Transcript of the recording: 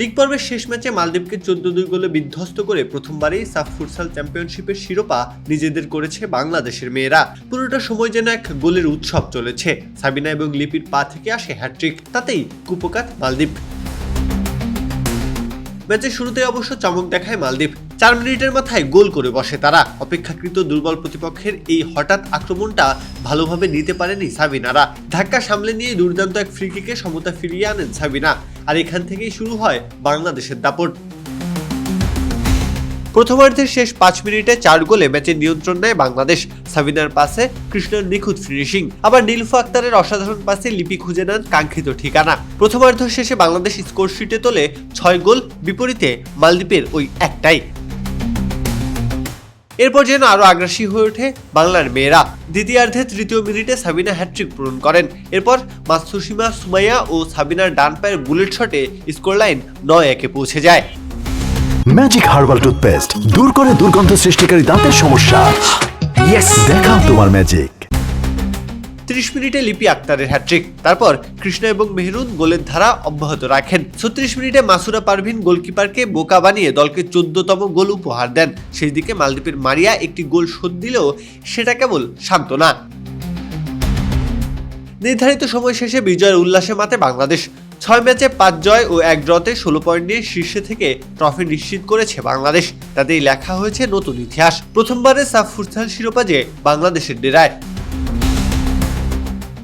League পর্বের শেষ ম্যাচে মালদ্বীপকে চোদ্দ দুই গোলে বিধ্বস্ত করে প্রথমবারই সাফ ফুটসাল চ্যাম্পিয়নশিপের শিরোপা নিজেদের করেছে বাংলাদেশের মেয়েরা। পুরোটা সময় যেন এক গোলের উৎসব চলেছে। সাবিনা এবং লিপির পা থেকে আসে হ্যাট্রিক তাতেই কুপকাত মালদ্বীপ। ম্যাচের শুরুতে অবশ্য চমক দেখায় মালদ্বীপ। চার মিনিটের মাথায় গোল করে বসে তারা। অপেক্ষাকৃত দুর্বল প্রতিপক্ষের এই হঠাৎ আক্রমণটা ভালোভাবে নিতে পারেনি সাবিনারা। ধাক্কা সামলে নিয়ে দুর্দান্ত এক ফ্রি কিকে সমতা ফিরিয়ে আনেন সাবিনা। আর এখান থেকেই শুরু হয় বাংলাদেশের দাপট। প্রথমার্ধের শেষ পাঁচ মিনিটে চার গোলে ম্যাচের নিয়ন্ত্রণ নেয় বাংলাদেশ। সাবিনার পাশে কৃষ্ণের নিখুঁত ফিনিশিং। আবার নীলফু আক্তারের অসাধারণ পাশে লিপি খুঁজে নেন কাঙ্ক্ষিত ঠিকানা। প্রথমার্ধ শেষে বাংলাদেশ স্কোরশিটে তোলে ছয় গোল, বিপরীতে মালদ্বীপের ওই একটাই। এরপর যেন আরও আগ্রাসী হয়ে ওঠে বাংলার মেয়েরা। দ্বিতীয়ার্ধে তৃতীয় মিনিটে সাবিনা হ্যাট্রিক পূরণ করেন। এরপর মাসুসীমা, সুমাইয়া ও সাবিনার ডান পায়ের বুলেট শটে স্কোর লাইন নয় একে পৌঁছে যায়। ম্যাজিক হার্বাল টুথপেস্ট দূর করে দুর্গন্ধ সৃষ্টিকারী দাঁতের সমস্যা। দেখাও তোমার ম্যাজিক। ত্রিশ মিনিটে লিপি আক্তারের হ্যাট্রিক তারপর কৃষ্ণ এবং মেহরুন গোলের ধারা অব্যাহত রাখেন। ছত্রিশ মিনিটে মাসুরা পারভিন গোলকিপারকে বোকা বানিয়ে দলকে চোদ্দতম গোল উপহার দেন। সেই দিকে মালদ্বীপের মারিয়া একটি গোল শোধ দিলেও সেটা কেবল সান্ত্বনা। নির্ধারিত সময় শেষে বিজয়ের উল্লাসে মাতে বাংলাদেশ। ছয় ম্যাচে পাঁচ জয় ও এক ড্রতে ষোলো পয়েন্ট নিয়ে শীর্ষে থেকে ট্রফি নিশ্চিত করেছে বাংলাদেশ। তাতেই লেখা হয়েছে নতুন ইতিহাস। প্রথমবারের সাফ ফুটসাল শিরোপা যে বাংলাদেশের ডেরায়।